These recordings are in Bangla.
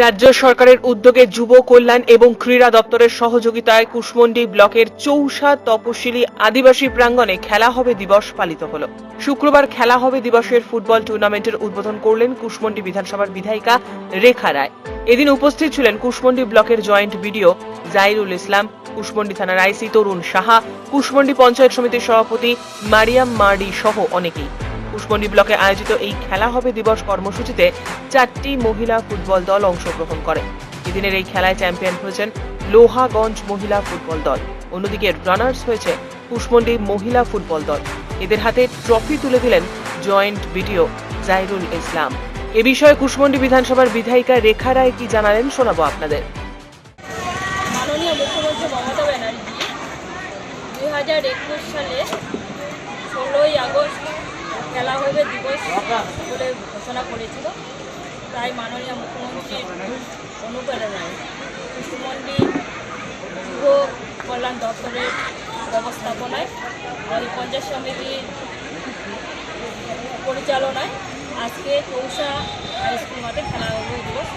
রাজ্য সরকারের উদ্যোগে যুব কল্যাণ এবং ক্রীড়া দপ্তরের সহযোগিতায় কুশমন্ডি ব্লকের চৌসা তপশিলি আদিবাসী প্রাঙ্গণে খেলা হবে দিবস পালিত হলো। শুক্রবার খেলা হবে দিবসের ফুটবল টুর্নামেন্টের উদ্বোধন করলেন কুশমন্ডি বিধানসভার বিধায়িকা রেখা রায়। এদিন উপস্থিত ছিলেন কুশমন্ডি ব্লকের জয়েন্ট বিডিও জাইরুল ইসলাম, কুশমন্ডি থানার আইসি তরুণ সাহা, কুশমন্ডি পঞ্চায়েত সমিতির সভাপতি মারিয়াম মার্ডি সহ অনেকেই। কুশমন্ডি ব্লকে আয়োজিত এই খেলা হবে দিবস কর্মসূচিতে চারটি মহিলা ফুটবল দল অংশগ্রহণ করে। এদিনের এই খেলায় চ্যাম্পিয়ন হয়েছেন লোহাগঞ্জ মহিলা ফুটবল দল। অন্যদিকে রানার্স হয়েছে কুশমন্ডি মহিলা ফুটবল দল। এদের হাতে ট্রফি তুলে দিলেন জয়েন্ট বিডিও জাহিরুল ইসলাম। এ বিষয়ে কুশমন্ডি বিধানসভার বিধায়িকা রেখা রায় কি জানালেন শোনাবো আপনাদের। মাননীয় মুখ্যমন্ত্রী মমতা ব্যানার্জি, দুই হাজার একুশ সালে খেলা হবে দিবস বলে ঘোষণা করেছিল। তাই মাননীয় মুখ্যমন্ত্রীর অনুপ্রেরণায় কুসুমন্ডি যুব কল্যাণ দপ্তরের ব্যবস্থাপনায় ওই পঞ্চায়েত সমিতির পরিচালনায় আজকে চৌষা হাই স্কুল মাঠে খেলা হবে দিবস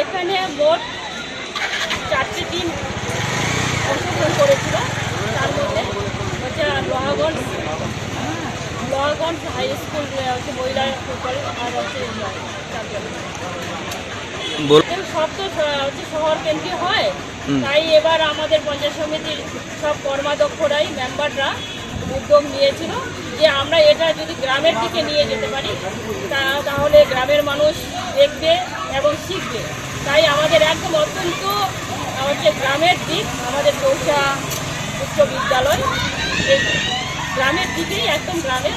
এখানে মোট চারটি টিম অংশগ্রহণ করেছিল তার মধ্যে হচ্ছে লোহাগঞ্জ লোহাগঞ্জ হাই স্কুল হচ্ছে মহিলা ফুটবল আর হচ্ছে সব তো হচ্ছে শহর কেন্দ্রীয় হয়। তাই এবার আমাদের পঞ্চায়েত সমিতির সব কর্মাধ্যক্ষরাই মেম্বাররা উদ্যোগ নিয়েছিল যে আমরা এটা যদি গ্রামের দিকে নিয়ে যেতে পারি তা- তাহলে গ্রামের মানুষ দেখবে এবং শিখবে। তাই আমাদের একদম অত্যন্ত হচ্ছে গ্রামের দিক আমাদের চৌষা উচ্চ বিদ্যালয় গ্রামের দিকেই একদম গ্রামের